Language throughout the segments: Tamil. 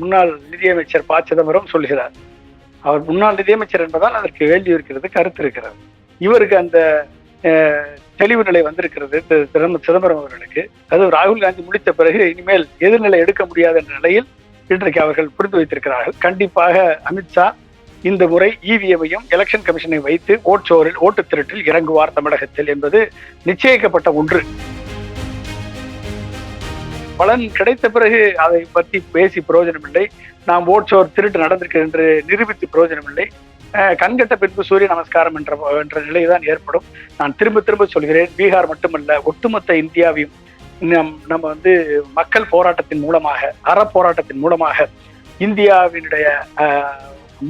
முன்னாள் நிதியமைச்சர் ப. சிதம்பரம் சொல்கிறார். அவர் முன்னாள் நிதியமைச்சர் என்பதால் அதற்கு வேண்டி இருக்கிறது கருத்து இருக்கிறது. இவருக்கு அந்த தெளிவு நிலை வந்திருக்கிறது திரு சிதம்பரம் அவர்களுக்கு. அது ராகுல் காந்தி முடித்த பிறகு இனிமேல் எதிர்நிலை எடுக்க முடியாது என்ற நிலையில் இன்றைக்கு அவர்கள் புரிந்து வைத்திருக்கிறார்கள். கண்டிப்பாக அமித்ஷா இந்த முறை இவிஎம்மையும் எலெக்ஷன் கமிஷனை வைத்து ஓட்சோரில் ஓட்டு திருட்டில் இறங்குவார் தமிழகத்தில் என்பது நிச்சயிக்கப்பட்ட ஒன்று. பலன் கிடைத்த பிறகு அதை பற்றி பேசி பிரயோஜனமில்லை. நாம் ஓட்சோர் திருட்டு நடந்திருக்கு என்று நிரூபித்து பிரயோஜனமில்லை. கண்கட்ட பின்பு சூரிய நமஸ்காரம் என்ற என்ற நிலைதான் ஏற்படும். நான் திரும்ப திரும்ப சொல்கிறேன் பீகார் மட்டுமல்ல ஒட்டுமொத்த இந்தியாவையும் நம் நம்ம வந்து மக்கள் போராட்டத்தின் மூலமாக அறப்போராட்டத்தின் மூலமாக இந்தியாவினுடைய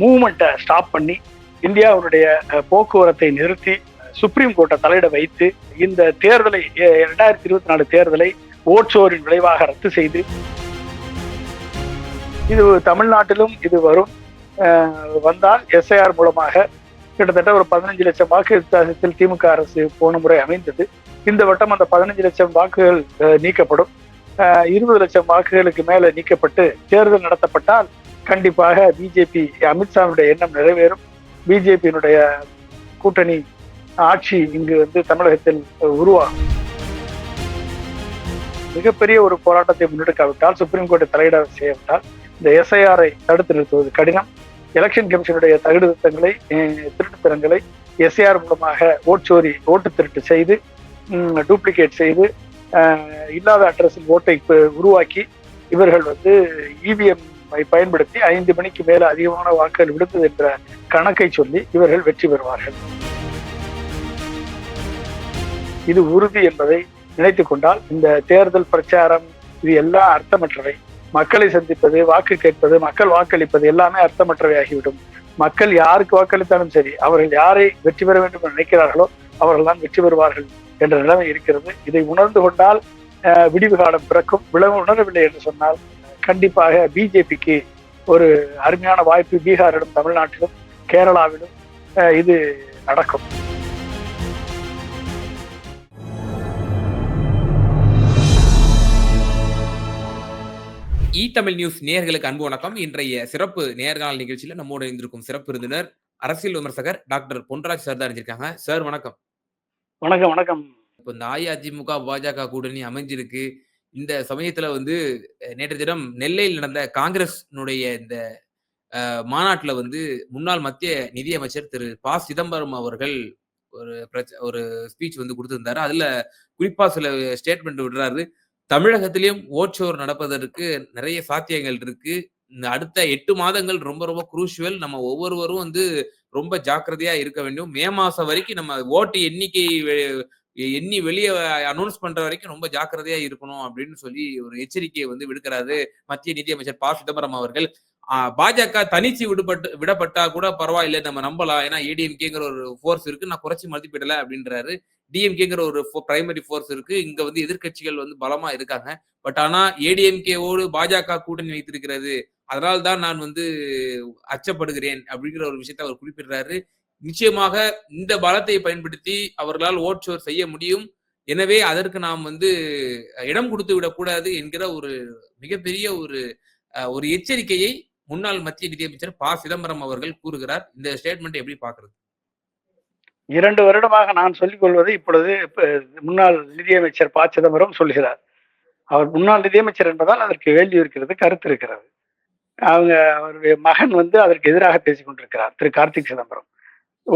மூமெண்ட்டை ஸ்டாப் பண்ணி இந்தியாவினுடைய போக்குவரத்தை நிறுத்தி சுப்ரீம் கோர்ட்டை தலையிட வைத்து இந்த தேர்தலை இரண்டாயிரத்தி இருபத்தி நாலு தேர்தலை ஓட்சோரின் விளைவாக ரத்து செய்து இது தமிழ்நாட்டிலும் இது வரும் வந்தால் எஸ்ஐஆர் மூலமாக கிட்டத்தட்ட ஒரு பதினஞ்சு லட்சம் வாக்கு வித்தியாசத்தில் திமுக அரசு போன முறை அமைந்தது. இந்த வட்டம் அந்த பதினஞ்சு லட்சம் வாக்குகள் அஹ், நீக்கப்படும். இருபது லட்சம் வாக்குகளுக்கு மேல நீக்கப்பட்டு தேர்தல் நடத்தப்பட்டால் கண்டிப்பாக பிஜேபி அமித்ஷாவுடைய எண்ணம் நிறைவேறும். பிஜேபியினுடைய கூட்டணி ஆட்சி இங்கு வந்து தமிழகத்தில் உருவாகும். மிகப்பெரிய ஒரு போராட்டத்தை முன்னெடுக்காவிட்டால் சுப்ரீம் கோர்ட்டை தலையிட செய்யவிட்டால் இந்த எஸ்ஐஆரை தடுத்து நிறுத்துவது கடினம். எலெக்ஷன் கமிஷனுடைய தகுடு திருத்தங்களை திருட்டுத்தனங்களை எஸ்ஐஆர் மூலமாக ஓட்சோரி ஓட்டு திருட்டு செய்து டூப்ளிகேட் செய்து இல்லாத அட்ரஸில் ஓட்டை உருவாக்கி இவர்கள் வந்து இவிஎம் பயன்படுத்தி ஐந்து மணிக்கு மேல அதிகமான வாக்குகள் விடுத்தது என்ற கணக்கை சொல்லி இவர்கள் வெற்றி பெறுவார்கள். இது உறுதி என்பதை நினைத்துக் கொண்டால் இந்த தேர்தல் பிரச்சாரம் இது எல்லாம் அர்த்தமற்றவை. மக்களை சந்திப்பது வாக்கு கேட்பது மக்கள் வாக்களிப்பது எல்லாமே அர்த்தமற்றவை ஆகிவிடும். மக்கள் யாருக்கு வாக்களித்தாலும் சரி அவர்கள் யாரை வெற்றி பெற வேண்டும் என்று நினைக்கிறார்களோ அவர்கள் தான் வெற்றி பெறுவார்கள் என்ற நிலைமை இருக்கிறது. இதை உணர்ந்து கொண்டால் விடிவு காலம் பிறக்கும். விளவு உணரவில்லை என்று சொன்னால் கண்டிப்பாக பிஜேபிக்கு ஒரு அருமையான வாய்ப்பு பீகாரிலும் தமிழ்நாட்டிலும் கேரளாவிலும் அஹ், இது நடக்கும். இ தமிழ் நியூஸ் நேயர்களுக்கு அன்பு வணக்கம். இன்றைய சிறப்பு நேர்காணல் நிகழ்ச்சியில நம்மோடு இருந்திருக்கும் சிறப்பு விருந்தினர் அரசியல் விமர்சகர் டாக்டர் பொன்ராஜ் சார் தான் அறிஞ்சிருக்காங்க சார் வணக்கம். வணக்கம் வணக்கம். இப்போ இந்த அஇஅதிமுக பாஜக கூட்டணி அமைஞ்சிருக்கு. இந்த சமயத்துல வந்து நேற்று தினம் நெல்லையில் நடந்த காங்கிரஸ்னுடைய இந்த மாநாட்டுல வந்து முன்னாள் மத்திய நிதியமைச்சர் திரு ப. சிதம்பரம் அவர்கள் ஒரு ஒரு ஸ்பீச் வந்து கொடுத்திருந்தாரு. அதுல குறிப்பா சில ஸ்டேட்மெண்ட் விடுறாரு. தமிழகத்திலையும் ஓட்சோர் நடப்பதற்கு நிறைய சாத்தியங்கள் இருக்கு. இந்த அடுத்த எட்டு மாதங்கள் ரொம்ப ரொம்ப குரூஷுவல் நம்ம ஒவ்வொருவரும் வந்து ரொம்ப ஜாக்கிரதையா இருக்க வேண்டும். மே மாசம் வரைக்கும் நம்ம ஓட்டு எண்ணிக்கை எண்ணி வெளியே அனௌன்ஸ் பண்ற வரைக்கும் ரொம்ப ஜாக்கிரதையா இருக்கணும் அப்படின்னு சொல்லி ஒரு எச்சரிக்கையை வந்து விடுக்கிறாரு மத்திய நிதியமைச்சர் ப. சிதம்பரம் அவர்கள். பாஜக தனிச்சு விடுபட்டு விடப்பட்டா கூட பரவாயில்லை. நம்ம நம்பலாம். ஏன்னா ஏடிஎம்கேங்கிற ஒரு ஃபோர்ஸ் இருக்கு. நான் குறைச்சி மதிப்பிடல அப்படின்றாரு. டிஎம்கேங்கிற ஒரு பிரைமரி ஃபோர்ஸ் இருக்கு. இங்க வந்து எதிர்க்கட்சிகள் வந்து பலமா இருக்காங்க. பட் ஆனா ஏடிஎம்கேவோடு பாஜக கூட்டணி வைத்திருக்கிறது. அதனால் தான் நான் வந்து அச்சப்படுகிறேன் அப்படிங்கிற ஒரு விஷயத்தை அவர் குறிப்பிடுறாரு. நிச்சயமாக இந்த பலத்தை பயன்படுத்தி அவர்களால் ஓட்சோர் செய்ய முடியும். எனவே அதற்கு நாம் வந்து இடம் கொடுத்து விடக்கூடாது என்கிற ஒரு மிகப்பெரிய ஒரு ஒரு எச்சரிக்கையை முன்னாள் மத்திய நிதியமைச்சர் ப. சிதம்பரம் அவர்கள் கூறுகிறார். இந்த ஸ்டேட்மெண்ட் எப்படி பாக்குறது இரண்டு வருடமாக நான் சொல்லிக் கொள்வது இப்பொழுது முன்னாள் நிதியமைச்சர் ப. சிதம்பரம் சொல்கிறார். அவர் முன்னாள் நிதியமைச்சர் என்பதால் அதற்கு வேல்யூ இருக்கிறது கருத்து இருக்கிறது. அவங்க அவருடைய மகன் வந்து அதற்கு எதிராக பேசிக் கொண்டிருக்கிறார் திரு. கார்த்திக் சிதம்பரம்.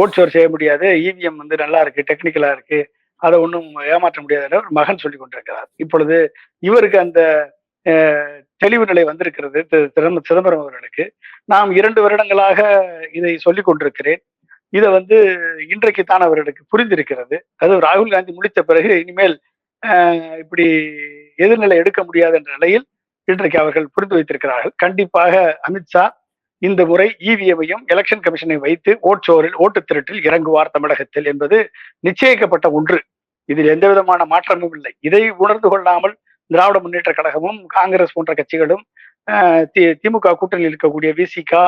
ஓட்சோர் செய்ய முடியாது இவிஎம் வந்து நல்லா இருக்கு டெக்னிக்கலா இருக்கு அதை ஒன்றும் ஏமாற்ற முடியாது ஒரு அவர் மகன் சொல்லிக் கொண்டிருக்கிறார். இப்பொழுது இவருக்கு அந்த தெளிவு நிலை வந்திருக்கிறது திரு. சிதம்பரம் அவர்களுக்கு. நாம் இரண்டு வருடங்களாக இதை சொல்லிக் கொண்டிருக்கிறேன். இதை வந்து இன்றைக்கு தான் அவர்களுக்கு புரிந்திருக்கிறது. அது ராகுல் காந்தி முடித்த பிறகு இனிமேல் இப்படி எதிர்நிலை எடுக்க முடியாது என்ற நிலையில் இன்றைக்கு அவர்கள் புரிந்து வைத்திருக்கிறார்கள். கண்டிப்பாக அமித்ஷா இந்த முறை இவிஎம்மையும் எலெக்ஷன் கமிஷனை வைத்து ஓட்சோரில் ஓட்டு திருட்டில் இறங்குவார் தமிழகத்தில் என்பது நிச்சயிக்கப்பட்ட ஒன்று. இதில் எந்த விதமான மாற்றமும் இல்லை. இதை உணர்ந்து கொள்ளாமல் திராவிட முன்னேற்ற கழகமும் காங்கிரஸ் போன்ற கட்சிகளும் திமுக கூட்டணியில் இருக்கக்கூடிய விசிகா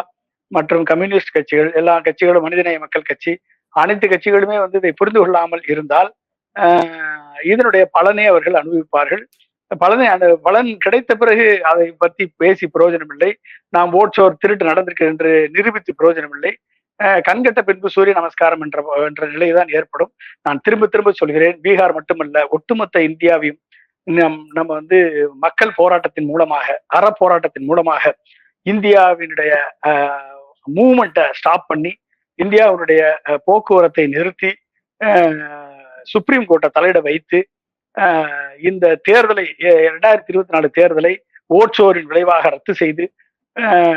மற்றும் கம்யூனிஸ்ட் கட்சிகள் எல்லா கட்சிகளும் மனிதநேய மக்கள் கட்சி அனைத்து கட்சிகளுமே வந்து இதை புரிந்து கொள்ளாமல் இருந்தால் ஆஹ் இதனுடைய பலனை அவர்கள் அனுபவிப்பார்கள். பலனை அந்த பலன் கிடைத்த பிறகு அதை பத்தி பேசி பிரயோஜனம் இல்லை நாம் ஓட்சோர் திருட்டு நடந்திருக்கு என்று நிரூபித்து பிரயோஜனம் இல்லை அஹ் கண்கட்ட பின்பு சூரிய நமஸ்காரம் என்ற என்ற நிலைதான் ஏற்படும். நான் திரும்ப திரும்ப சொல்கிறேன் பீகார் மட்டுமல்ல ஒட்டுமொத்த இந்தியாவையும் நம் நம்ம வந்து மக்கள் போராட்டத்தின் மூலமாக அற போராட்டத்தின் மூலமாக இந்தியாவினுடைய மூமெண்ட்டை ஸ்டாப் பண்ணி இந்தியாவினுடைய அஹ், போக்குவரத்தை நிறுத்தி சுப்ரீம் கோர்ட்டை தலையிட வைத்து இந்த தேர்தலை இரண்டாயிரத்தி இருபத்தி நாலு தேர்தலை ஓட்சோரின் விளைவாக ரத்து செய்து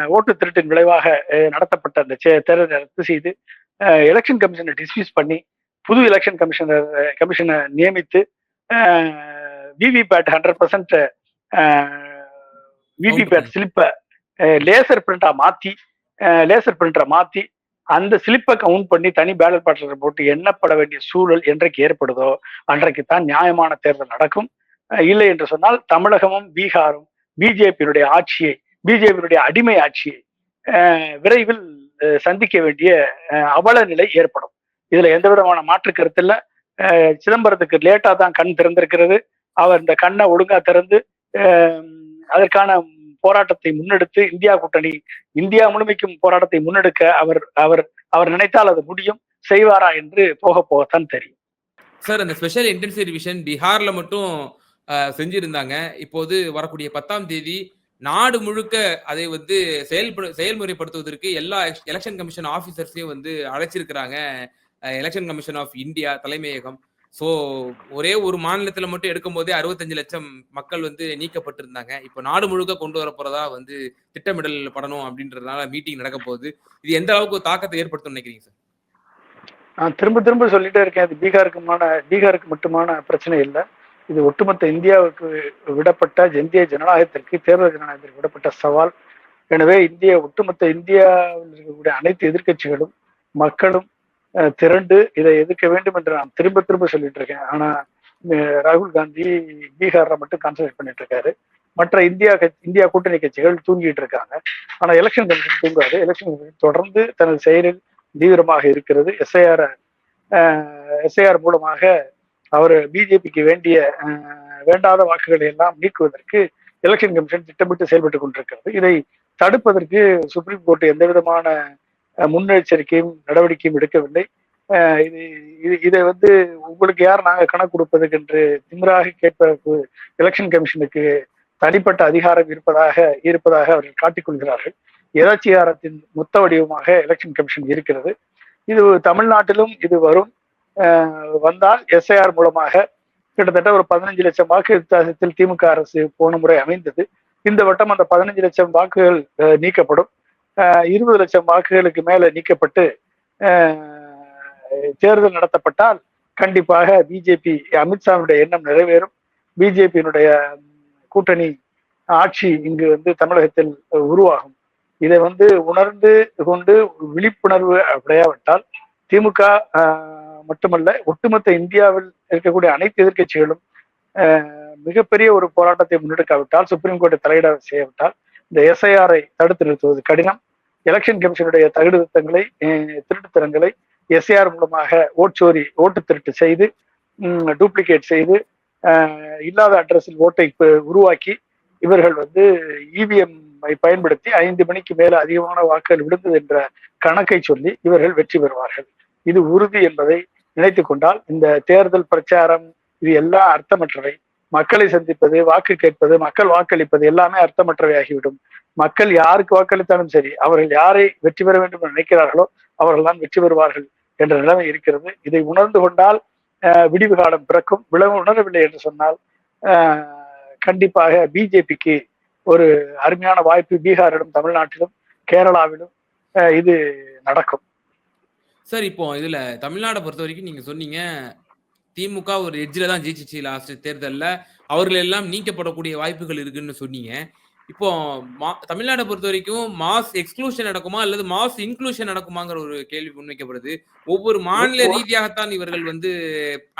ஓட்டு திருட்டின் விளைவாக நடத்தப்பட்ட அந்த தேர்தலை ரத்து செய்து எலெக்ஷன் கமிஷனை டிஸ்மிஸ் பண்ணி புது எலெக்ஷன் கமிஷனர் கமிஷனை நியமித்து விவிபேட் ஹண்ட்ரட் பர்சன்ட் விவிபேட் ஸ்லிப்பை லேசர் பிரிண்டா மாத்தி லேசர் பிரிண்டரை மாற்றி அந்த ஸ்லிப்பை கவுண்ட் பண்ணி தனி பேலட் பாட்டில் போட்டு எண்ணப்பட வேண்டிய சூழல் என்றைக்கு ஏற்படுதோ அன்றைக்கு தான் நியாயமான தேர்தல் நடக்கும். இல்லை என்று சொன்னால் தமிழகமும் பீகாரும் பிஜேபியினுடைய ஆட்சியை பிஜேபியினுடைய அடிமை ஆட்சியை விரைவில் சந்திக்க வேண்டிய அவல நிலை ஏற்படும். இதுல எந்த விதமான மாற்று கருத்து இல்லை. சிதம்பரத்துக்கு லேட்டா தான் கண் திறந்திருக்கிறது. அவர் இந்த கண்ணை ஒழுங்கா திறந்து அதற்கான போராட்டத்தை முன்னெடுத்து இந்தியா கூட்டணி இந்தியா முழுமைக்கும் போராட்டத்தை முன்னெடுக்க அவர் அவர் அவர் நினைத்தால் அது முடியும் செய்வாரா என்று போக போகத்தான் தெரியும். சார் அந்த ஸ்பெஷல் இன்டென்சிவ் டிவிஷன் பீகார்ல மட்டும் செஞ்சிருந்தாங்க. இப்போது வரக்கூடிய பத்தாம் தேதி நாடு முழுக்க அதை வந்து செயல்படு செயல்முறைப்படுத்துவதற்கு எல்லா எலெக்ஷன் கமிஷன் ஆஃபீஸர்ஸையும் வந்து அழைச்சிருக்கிறாங்க. எலெக்ஷன் கமிஷன் ஆஃப் இந்தியா தலைமையகம். ஸோ ஒரே ஒரு மாநிலத்துல மட்டும் எடுக்கும் போதே அறுபத்தஞ்சு லட்சம் மக்கள் வந்து நீக்கப்பட்டிருந்தாங்க. இப்போ நாடு முழுக்க கொண்டு வர போறதா வந்து திட்டமிடல் படணும் அப்படின்றதுனால மீட்டிங் நடக்க போகுது. இது எந்த அளவுக்கு தாக்கத்தை ஏற்படுத்தும் நினைக்கிறீங்க சார் நான் திரும்ப திரும்ப சொல்லிட்டே இருக்கேன். அது பீகாருக்குமான பீகாருக்கு மட்டுமான பிரச்சனை இல்லை. இது ஒட்டுமொத்த இந்தியாவுக்கு விடப்பட்ட இந்திய ஜனநாயகத்திற்கு தேர்தல் ஜனநாயகத்திற்கு விடப்பட்ட சவால். எனவே இந்திய ஒட்டுமொத்த இந்தியாவில் இருக்கக்கூடிய அனைத்து எதிர்க்கட்சிகளும் மக்களும் திரண்டு இதை எதிர்க்க வேண்டும் என்று நான் திரும்ப திரும்ப சொல்லிட்டு இருக்கேன். ஆனா ராகுல் காந்தி பீகார்ல மட்டும் கான்சன்ட்ரேட் பண்ணிட்டு இருக்காரு. மற்ற இந்தியா கட்சி இந்தியா கூட்டணி கட்சிகள் தூங்கிட்டு இருக்காங்க. ஆனா எலெக்ஷன் கமிஷன் தூங்காது. எலெக்ஷன் கமிஷன் தொடர்ந்து தனது செயலில் தீவிரமாக இருக்கிறது. எஸ்ஐஆர் எஸ்ஐஆர் மூலமாக அவர் பிஜேபிக்கு வேண்டிய அஹ், வேண்டாத வாக்குகளை எல்லாம் நீக்குவதற்கு எலெக்ஷன் கமிஷன் திட்டமிட்டு செயல்பட்டு கொண்டிருக்கிறது. இதை தடுப்பதற்கு சுப்ரீம் கோர்ட் எந்த விதமான முன்னெச்சரிக்கையும் நடவடிக்கையும் எடுக்கவில்லை. இது இது- இதை வந்து உங்களுக்கு யார் நாங்க கணக்கு கொடுப்பதுக்கு என்று திமிராக கேட்பதற்கு எலெக்ஷன் கமிஷனுக்கு தனிப்பட்ட அதிகாரம் இருப்பதாக இருப்பதாக அவர்கள் காட்டிக்கொள்கிறார்கள். எதாச்சியாரத்தின் மொத்த வடிவமாக எலெக்ஷன் கமிஷன் இருக்கிறது. இது தமிழ்நாட்டிலும் இது வரும். வந்தால் எஸ்ஐஆர் மூலமாக கிட்டத்தட்ட ஒரு பதினஞ்சு லட்சம் வாக்கு வித்தியாசத்தில் திமுக அரசு போன முறை அமைந்தது. இந்த வட்டம் அந்த பதினஞ்சு லட்சம் வாக்குகள் நீக்கப்படும். இருபது லட்சம் வாக்குகளுக்கு மேல நீக்கப்பட்டு தேர்தல் நடத்தப்பட்டால் கண்டிப்பாக பிஜேபி அமித்ஷாவுடைய எண்ணம் நிறைவேறும். பிஜேபியினுடைய கூட்டணி ஆட்சி இங்கு வந்து தமிழகத்தில் உருவாகும். இதை வந்து உணர்ந்து கொண்டு விழிப்புணர்வு அடையாவிட்டால் திமுக மட்டுமல்ல ஒட்டுமொத்த இந்தியாவில் இருக்கக்கூடிய அனைத்து எதிர்க்கட்சிகளும் மிகப்பெரிய ஒரு போராட்டத்தை முன்னெடுக்காவிட்டால் சுப்ரீம் கோர்ட்டை தலையிட செய்யவிட்டால் இந்த எஸ்ஐஆரை தடுத்து நிறுத்துவது கடினம். எலெக்ஷன் கமிஷனுடைய தகுடு திருத்தங்களை திருட்டுத்தனங்களை எஸ்ஏஆர் மூலமாக ஓட்சோரி ஓட்டு திருட்டு செய்து டூப்ளிகேட் செய்து இல்லாத அட்ரஸில் ஓட்டை உருவாக்கி இவர்கள் வந்து இவிஎம் பயன்படுத்தி ஐந்து மணிக்கு மேல அதிகமான வாக்குகள் விழுந்தது என்ற கணக்கை சொல்லி இவர்கள் வெற்றி பெறுவார்கள். இது உறுதி என்பதை நினைத்து கொண்டால் இந்த தேர்தல் பிரச்சாரம் இது எல்லாம் அர்த்தமற்றவை. மக்களை சந்திப்பது வாக்கு கேட்பது மக்கள் வாக்களிப்பது எல்லாமே அர்த்தமற்றவை ஆகிவிடும் மக்கள் யாருக்கு வாக்களித்தாலும் சரி அவர்கள் யாரை வெற்றி பெற வேண்டும் என்று நினைக்கிறார்களோ அவர்கள் தான் வெற்றி பெறுவார்கள் என்ற நிலைமை இருக்கிறது. இதை உணர்ந்து கொண்டால் அஹ், விடிவு காலம் பிறக்கும் விளவு உணரவில்லை என்று சொன்னால் கண்டிப்பாக பிஜேபிக்கு ஒரு அருமையான வாய்ப்பு பீகாரிலும் தமிழ்நாட்டிலும் கேரளாவிலும் அஹ், இது நடக்கும். சார் இப்போ இதுல தமிழ்நாடை பொறுத்த வரைக்கும் நீங்க சொன்னீங்க திமுக ஒரு எட்ஜில தான் ஜெயிச்சிச்சு லாஸ்ட் தேர்தல்ல. அவர்கள் எல்லாம் நீக்கப்படக்கூடிய வாய்ப்புகள் இருக்குன்னு சொன்னீங்க. இப்போ மா- தமிழ்நாடை பொறுத்த வரைக்கும் மாஸ் எக்ஸ்க்ளூஷன் நடக்குமா அல்லது மாஸ் இன்க்ளூஷன் நடக்குமாங்கிற ஒரு கேள்வி முன்வைக்கப்படுது. ஒவ்வொரு மாநில ரீதியாகத்தான் இவர்கள் வந்து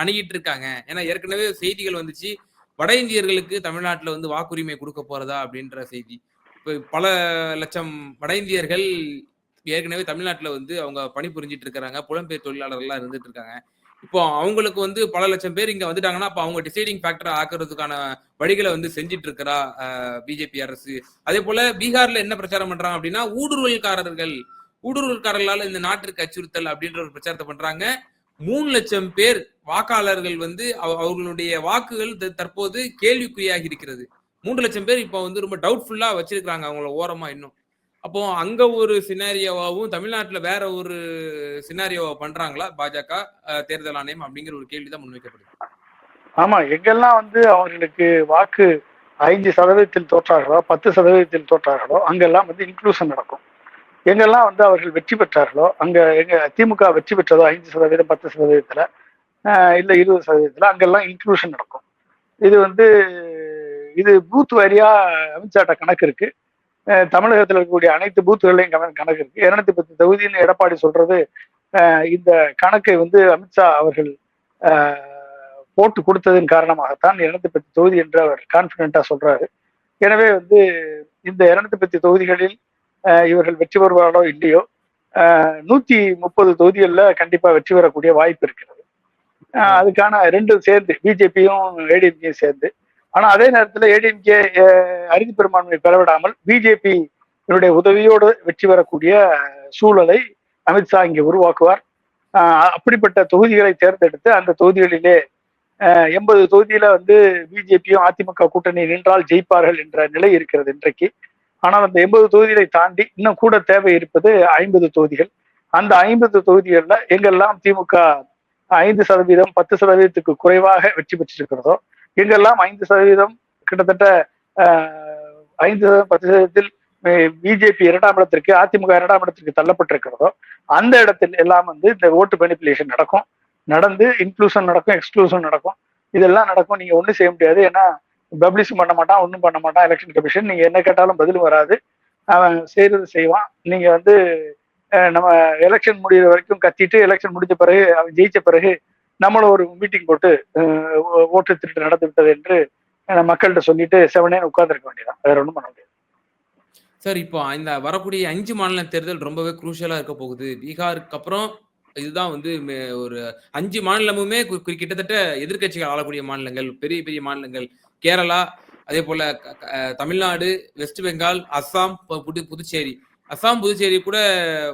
அணுகிட்டு இருக்காங்க. ஏன்னா ஏற்கனவே செய்திகள் வந்துச்சு. வட இந்தியர்களுக்கு தமிழ்நாட்டுல வந்து வாக்குரிமை கொடுக்க போறதா அப்படின்ற செய்தி. இப்போ பல லட்சம் வட இந்தியர்கள் ஏற்கனவே தமிழ்நாட்டுல வந்து அவங்க பணிபுரிஞ்சிட்டு இருக்கிறாங்க. புலம்பெயர் தொழிலாளர்கள்லாம் இருந்துட்டு இருக்காங்க. இப்போ அவங்களுக்கு வந்து பல லட்சம் பேர் இங்க வந்துட்டாங்கன்னா அப்ப அவங்க டிசைடிங் ஃபேக்டர் ஆக்குறதுக்கான வழிகளை வந்து செஞ்சிட்டு இருக்கிறா பிஜேபி அரசு. அதே போல பீகார்ல என்ன பிரச்சாரம் பண்றாங்க அப்படின்னா ஊடுருவல்காரர்கள் ஊடுருவல்காரர்களால இந்த நாட்டிற்கு அச்சுறுத்தல் அப்படின்ற ஒரு பிரச்சாரத்தை பண்றாங்க. மூணு லட்சம் பேர் வாக்காளர்கள் வந்து அவ- அவர்களுடைய வாக்குகள் த- தற்போது கேள்விக்குறியாகி இருக்கிறது. மூன்று லட்சம் பேர் இப்போ வந்து ரொம்ப டவுட்ஃபுல்லா வச்சிருக்காங்க அவங்கள ஓரமா இன்னும். அப்போ அங்க ஒரு சினாரியோவாவும் தமிழ்நாட்டுல வேற ஒரு சினாரியோவா பண்றாங்களா பாஜக தேர்தல் ஆணையம் அப்படிங்கிற ஒரு கேள்விதான் முன்வைக்கப்படுது. ஆமா எங்கெல்லாம் வந்து அவர்களுக்கு வாக்கு ஐந்து சதவீதத்தில் தோற்றார்களோ பத்து சதவீதத்தில் தோற்றார்களோ அங்கெல்லாம் வந்து இன்க்ளூஷன் நடக்கும். எங்கெல்லாம் வந்து அவர்கள் வெற்றி பெற்றார்களோ அங்க எங்க திமுக வெற்றி பெற்றதோ ஐந்து சதவீதம் பத்து சதவீதத்துல இல்லை இல்ல இருபது சதவீதத்துல அங்கெல்லாம் இன்க்ளூஷன் நடக்கும். இது வந்து இது பூத் வாரியா அமித்ஷாட்ட கணக்கு இருக்கு. தமிழகத்தில் இருக்கக்கூடிய அனைத்து பூத்துகளையும் கண- கணக்கு இருக்கு. இருநூத்தி பத்து தொகுதின்னு எடப்பாடி சொல்றது இந்த கணக்கை வந்து அமித்ஷா அவர்கள் போட்டு கொடுத்ததன் காரணமாகத்தான் இருநூத்தி பத்து தொகுதி என்று அவர் கான்பிடண்டா சொல்றாரு. எனவே வந்து இந்த இருநூத்தி பத்து தொகுதிகளில் இவர்கள் வெற்றி பெறுவார்களோ இல்லையோ நூத்தி முப்பது தொகுதிகளில் கண்டிப்பா வெற்றி பெறக்கூடிய வாய்ப்பு இருக்கிறது. அதுக்கான ரெண்டும் சேர்ந்து பிஜேபியும் ஏடிஎம்கேயும் சேர்ந்து ஆனா அதே நேரத்தில் ஏடிஎம்கே அறுதி பெரும்பான்மை பெறவிடாமல் பிஜேபி உதவியோடு வெற்றி பெறக்கூடிய சூழலை அமித்ஷா இங்கே உருவாக்குவார். அப்படிப்பட்ட தொகுதிகளை தேர்ந்தெடுத்து அந்த தொகுதிகளிலே ஆஹ் எண்பது தொகுதியில வந்து பிஜேபியும் அதிமுக கூட்டணி நின்றால் ஜெயிப்பார்கள் என்ற நிலை இருக்கிறது இன்றைக்கு. ஆனால் அந்த எண்பது தொகுதிகளை தாண்டி இன்னும் கூட தேவை இருப்பது ஐம்பது தொகுதிகள். அந்த ஐம்பது தொகுதிகளில் எங்கெல்லாம் திமுக ஐந்து சதவீதம் பத்து சதவீதத்துக்கு குறைவாக வெற்றி பெற்றிருக்கிறதோ எங்கெல்லாம் ஐந்து சதவீதம் கிட்டத்தட்ட ஐந்து சதவீதம் பத்து சதவீதத்தில் பிஜேபி இரண்டாம் இடத்திற்கு அதிமுக இரண்டாம் இடத்திற்கு தள்ளப்பட்டிருக்கிறதோ அந்த இடத்தில் எல்லாம் வந்து இந்த ஓட்டு மேனிப்புலேஷன் நடக்கும். நடந்து இன்க்ளூஷன் நடக்கும் எக்ஸ்க்ளூஷன் நடக்கும். இதெல்லாம் நடக்கும். நீங்க ஒன்றும் செய்ய முடியாது. ஏன்னா பப்ளிஷும் பண்ண மாட்டான் ஒன்றும் பண்ண மாட்டான் எலெக்ஷன் கமிஷன் நீங்க என்ன கேட்டாலும் பதில் வராது. அவன் செய்யறது செய்வான். நீங்க வந்து நம்ம எலெக்ஷன் முடிகிற வரைக்கும் கத்திட்டு எலெக்ஷன் முடிஞ்ச பிறகு அவன் ஜெயிச்ச பிறகு நம்மளும் ஒரு மீட்டிங் போட்டு ஓட்டு திருட்டு நடந்து விட்டது என்று மக்கள்கிட்ட சொல்லிட்டு செவனே உட்கார்ந்துருக்க வேண்டியதான் வேற ஒன்றும் பண்ண முடியாது. சார் இப்போ இந்த வரக்கூடிய அஞ்சு மாநில தேர்தல் ரொம்பவே குரூஷியலா இருக்க போகுது. பீகாருக்கு அப்புறம் இதுதான் வந்து மே- ஒரு அஞ்சு மாநிலமுமே கிட்டத்தட்ட எதிர்க்கட்சிகள் ஆளக்கூடிய மாநிலங்கள் பெரிய பெரிய மாநிலங்கள். கேரளா அதே போல க- தமிழ்நாடு வெஸ்ட் பெங்கால் அஸ்ஸாம் புது புதுச்சேரி. அஸ்ஸாம் புதுச்சேரி கூட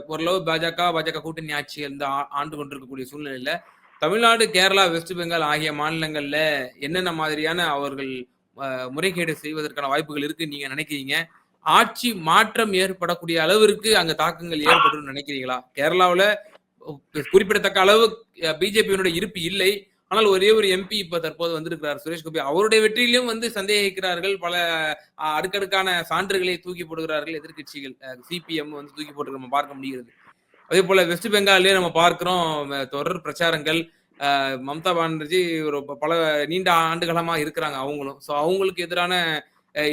ஓரளவு பாஜக பாஜக கூட்டணி ஆட்சி வந்து ஆண்டு கொண்டிருக்கக்கூடிய சூழ்நிலையில தமிழ்நாடு கேரளா வெஸ்ட் பெங்கால் ஆகிய மாநிலங்கள்ல என்னென்ன மாதிரியான அவர்கள் முறைகேடு செய்வதற்கான வாய்ப்புகள் இருக்கு நீங்க நினைக்கிறீங்க? ஆட்சி மாற்றம் ஏற்படக்கூடிய அளவிற்கு அங்க தாக்கங்கள் ஏற்படும் நினைக்கிறீங்களா? கேரளாவுல குறிப்பிடத்தக்க அளவு பிஜேபியினுடைய இருப்பு இல்லை. ஆனால் ஒரே ஒரு எம்பி இப்ப தற்போது வந்திருக்கிறார் சுரேஷ் கோபி. அவருடைய வெற்றியிலும் வந்து சந்தேகிக்கிறார்கள். பல அஹ், அடுக்கடுக்கான சான்றுகளை தூக்கி போடுகிறார்கள் எதிர்க்கட்சிகள். சிபிஎம் வந்து தூக்கி போட்டு நம்ம பார்க்க முடிகிறது. அதே போல வெஸ்ட் பெங்கால்லே நம்ம பார்க்கிறோம் தொடர் பிரச்சாரங்கள். மம்தா பானர்ஜி ஒரு பல நீண்ட ஆண்டுகளமா இருக்கிறாங்க அவங்களும். ஸோ அவங்களுக்கு எதிரான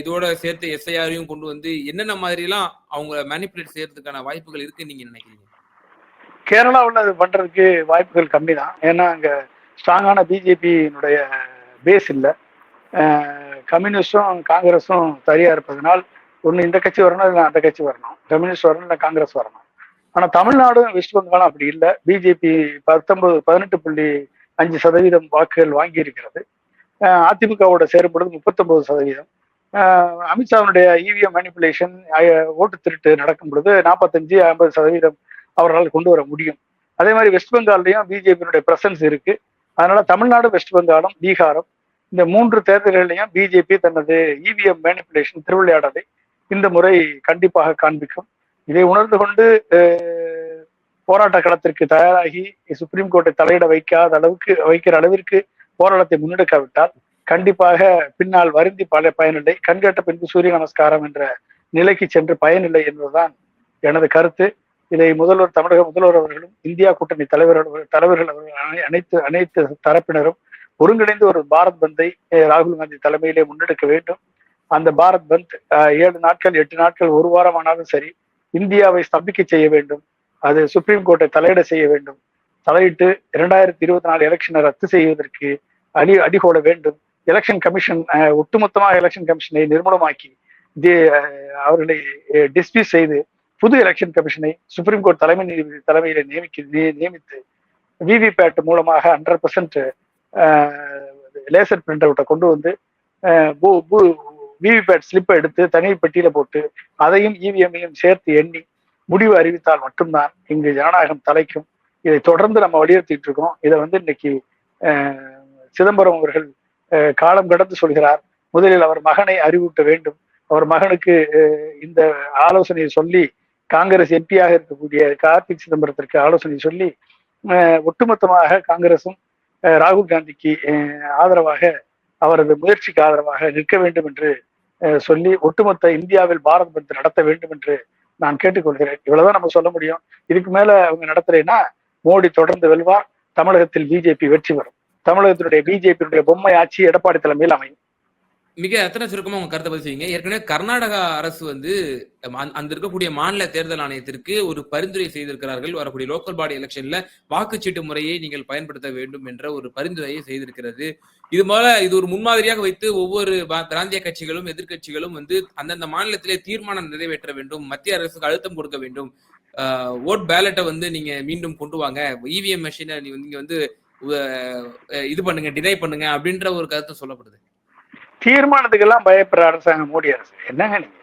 இதோட சேர்த்து எஸ்ஐஆரையும் கொண்டு வந்து என்னென்ன மாதிரிலாம் அவங்க மேனிப்புலேட் செய்யறதுக்கான வாய்ப்புகள் இருக்குன்னு நீங்க நினைக்கிறீங்க? கேரளாவில் அது பண்றதுக்கு வாய்ப்புகள் கம்மி தான் ஏன்னா அங்க ஸ்ட்ராங்கான பிஜேபியினுடைய பேஸ் இல்லை. கம்யூனிஸ்டும் காங்கிரஸும் சரியா இருப்பதனால் ஒன்று இந்த கட்சி வரணும் இல்லை அந்த கட்சி வரணும். கம்யூனிஸ்ட் வரணும் இல்லை காங்கிரஸ் வரணும். ஆனா தமிழ்நாடும் வெஸ்ட் பெங்காலும் அப்படி இல்லை. பிஜேபி பத்தொன்பது பதினெட்டு புள்ளி அஞ்சு சதவீதம் வாக்குகள் வாங்கி இருக்கிறது அதிமுகவோட சேரும் முப்பத்தொன்பது சதவீதம். அமித்ஷாவினுடைய இவிஎம் மேனிப்புலேஷன் ஓட்டு திருட்டு நடக்கும் பொழுது நாற்பத்தஞ்சு ஐம்பது சதவீதம் அவர்களால் கொண்டு வர முடியும். அதே மாதிரி வெஸ்ட் பெங்கால்லையும் பிஜேபியினுடைய பிரசன்ஸ் இருக்கு. அதனால தமிழ்நாடு வெஸ்ட் பெங்காலும் பீகாரும் இந்த மூன்று தேர்தல்களையும் பிஜேபி தனது இவிஎம் மேனிப்புலேஷன் திருவிளையாடலை இந்த முறை கண்டிப்பாக காண்பிக்கும். இதை உணர்ந்து கொண்டு போராட்ட களத்திற்கு தயாராகி சுப்ரீம் கோர்ட்டை தலையிட வைக்காத அளவுக்கு வைக்கிற அளவிற்கு போராட்டத்தை முன்னெடுக்காவிட்டால் கண்டிப்பாக பின்னால் வருந்தி பல பயனில்லை. கண்கட்ட பின்பு சூரிய நமஸ்காரம் என்ற நிலைக்கு சென்று பயனில்லை என்பதுதான் எனது கருத்து. இதை முதல்வர் தமிழக முதல்வர் அவர்களும் இந்தியா கூட்டணி தலைவர்கள் தலைவர்கள் அவர்கள் அனைத்து அனைத்து தரப்பினரும் ஒருங்கிணைந்து ஒரு பாரத் பந்தை ராகுல் காந்தி தலைமையிலே முன்னெடுக்க வேண்டும். அந்த பாரத் பந்த் ஏழு நாட்கள் எட்டு நாட்கள் ஒரு வாரம் ஆனாலும் சரி இந்தியாவை ஸ்தம்பிக்க செய்ய வேண்டும். அது சுப்ரீம் கோர்ட்டை தலையிட செய்ய வேண்டும். தலையிட்டு இரண்டாயிரத்தி இருபத்தி நாலு எலெக்ஷனை ரத்து செய்வதற்கு அடி அடிகோட வேண்டும். எலெக்ஷன் கமிஷன் ஒட்டுமொத்தமாக எலெக்ஷன் கமிஷனை நிர்மூலமாக்கி அவர்களை டிஸ்மிஸ் செய்து புது எலெக்ஷன் கமிஷனை சுப்ரீம் கோர்ட் தலைமை நீதிபதி தலைமையில நியமிக்க நியமித்து விவிபேட் மூலமாக ஹண்ட்ரட் பர்சன்ட் லேசர் பிரிண்ட் அவுட்டை கொண்டு வந்து விவிபேட் ஸ்லிப்பை எடுத்து தனி பெட்டியில போட்டு அதையும் இவிஎம்மையும் சேர்த்து எண்ணி முடிவு அறிவித்தால் மட்டும்தான் இங்கு ஜனநாயகம் தலைக்கும். இதை தொடர்ந்து நம்ம வலியுறுத்திட்டு இருக்கோம் இதை வந்து இன்னைக்கு சிதம்பரம் அவர்கள் காலம் கடந்து சொல்கிறார். முதலில் அவர் மகனை அறிவூட்ட வேண்டும். அவர் மகனுக்கு இந்த ஆலோசனையை சொல்லி காங்கிரஸ் எம்பியாக இருக்கக்கூடிய கார்த்திக் சிதம்பரத்திற்கு ஆலோசனை சொல்லி ஒட்டுமொத்தமாக காங்கிரசும் ராகுல் காந்திக்கு ஆதரவாக அவரது முயற்சிக்கு ஆதரவாக நிற்க வேண்டும் என்று சொல்லி ஒட்டுமொத்த இந்தியாவில் பாரத் பந்த் நடத்த வேண்டும் என்று நான் கேட்டுக்கொள்கிறேன். இவ்வளவுதான் நம்ம சொல்ல முடியும். இதுக்கு மேல அவங்க நடத்தலைன்னா மோடி தொடர்ந்து வெல்வார் தமிழகத்தில் பிஜேபி வெற்றி பெறும். தமிழகத்தினுடைய பிஜேபியினுடைய பொம்மை ஆட்சி எடப்பாடி தலைமையில் அமையும். மிக அத்தனை சுருக்கமா உங்க கருத்தை பதிவு செய்வீங்க? ஏற்கனவே கர்நாடகா அரசு வந்து அந்த- இருக்கக்கூடிய மாநில தேர்தல் ஆணையத்திற்கு ஒரு பரிந்துரை செய்திருக்கிறார்கள். வரக்கூடிய லோக்கல் பாடி எலெக்ஷன்ல வாக்குச்சீட்டு முறையை நீங்கள் பயன்படுத்த வேண்டும் என்ற ஒரு பரிந்துரையை செய்திருக்கிறது. இது போல இது ஒரு முன்மாதிரியாக வைத்து ஒவ்வொரு பிராந்திய கட்சிகளும் எதிர்க்கட்சிகளும் வந்து அந்தந்த மாநிலத்திலே தீர்மானம் நிறைவேற்ற வேண்டும். மத்திய அரசுக்கு அழுத்தம் கொடுக்க வேண்டும். ஓட் பேலட்டை வந்து நீங்க மீண்டும் கொண்டு வாங்க. இவிஎம் மெஷினை நீங்க வந்து இது பண்ணுங்க டினை பண்ணுங்க அப்படின்ற ஒரு கருத்து சொல்லப்படுது. தீர்மானத்துக்கெல்லாம் பயப்படுற அரசாங்கம் மோடி அரசு. என்னங்க நீங்க?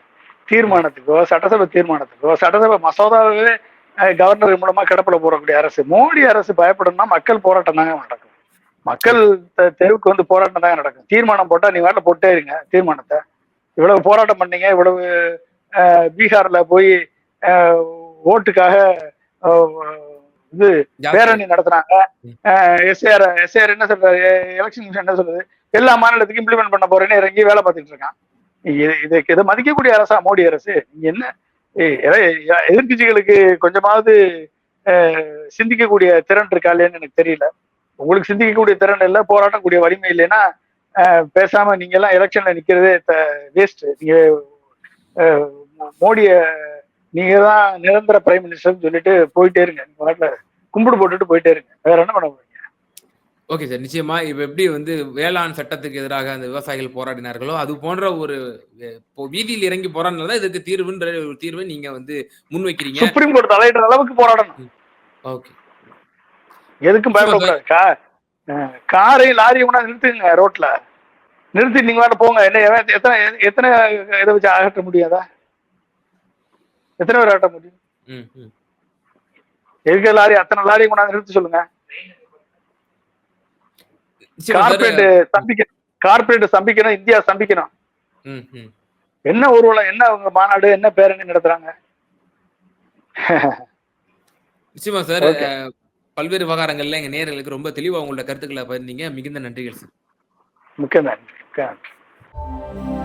தீர்மானத்துக்கோ சட்டசபை தீர்மானத்துக்கோ சட்டசபை மசோதாவே கவர்னர் மூலமா கிடப்பில போடக்கூடிய அரசு. மோடி அரசு பயப்படணும்னா மக்கள் போராட்டம் தாங்க நடக்கும். மக்கள் தெருவுக்கு வந்து போராட்டம் தாங்க நடக்கும். தீர்மானம் போட்டா நீ வேலை போட்டே இருங்க தீர்மானத்தை. இவ்வளவு போராட்டம் பண்ணீங்க இவ்வளவு பீகார்ல போய் ஓட்டுக்காக இது பேரணி நடத்துனாங்க. எஸ்ஏஆர் எஸ்ஏஆர் என்ன சொல்றாரு? எலெக்ஷன் கமிஷன் என்ன சொல்லுது? எல்லா மாநிலத்துக்கும் இம்ப்ளிமெண்ட் பண்ண போறேன்னு இறங்கி வேலை பார்த்துட்டு இருக்கான். இது இதுக்கு இதை மதிக்கக்கூடிய அரசா மோடி அரசு? நீங்க என்ன? எதிர்கட்சிகளுக்கு எ- கொஞ்சமாவது சிந்திக்கக்கூடிய திறன் இருக்கா இல்லையான்னு எனக்கு தெரியல. உங்களுக்கு சிந்திக்கக்கூடிய திறன் இல்லை போராட்டக்கூடிய வலிமை இல்லைன்னா பேசாம நீங்க எல்லாம் எலெக்ஷன்ல நிக்கிறதே வேஸ்ட் நீங்க மோடிய நீங்க தான் நிரந்தர பிரைம் மினிஸ்டர்னு சொல்லிட்டு போயிட்டே இருங்க. நீங்க கும்பிடு போட்டுட்டு போயிட்டே இருங்க. வேற என்ன பண்ண முடியும்? ஓகே சார் நிச்சயமா இப்ப எப்படி வந்து வேளாண் சட்டத்துக்கு எதிராக அந்த விவசாயிகள் போராடினார்களோ அது போன்ற ஒரு இப்போ வீதியில் இறங்கி போராடினால இதுக்கு தீர்வுன்ற ஒரு தீர்வை நீங்க வந்து முன்வைக்கிறீங்க. சுப்ரீம் கோர்ட் தலையிடுற அளவுக்கு போராடணும். ஓகே எதுக்கும் பயப்படக்கூடாது கா அஹ் காரையும் லாரியும் கூட நிறுத்துங்க ரோட்ல. நிறுத்தி நீங்க வேற போங்க. என்ன எத்தனை எத்தனை இதை வச்சு அகற்ற முடியாதா? எத்தனை பேர் அகற்ற முடியும்? எதுக்கு லாரி அத்தனை லாரியும் கொண்டாந்து நிறுத்தி சொல்லுங்க. கார்பரேட் ஸ்தம்பிக்க கார்பரேட் ஸ்தம்பிக்கணும் இந்தியா ஸ்தம்பிக்கணும் ம் ம். என்ன ஊர்வலம் என்ன அவங்க மாநாடு என்ன பேரணி நடத்துறாங்க? நிச்சயமா சார் பல்வேறு விவகாரங்கள்ல எங்க நேயர்களுக்கு ரொம்ப தெளிவா உங்களோட கருத்துக்களை பகிர்ந்தீங்க. மிகுந்த நன்றிகள் சார். மிக்க நன்றி. மிக்க நன்றி.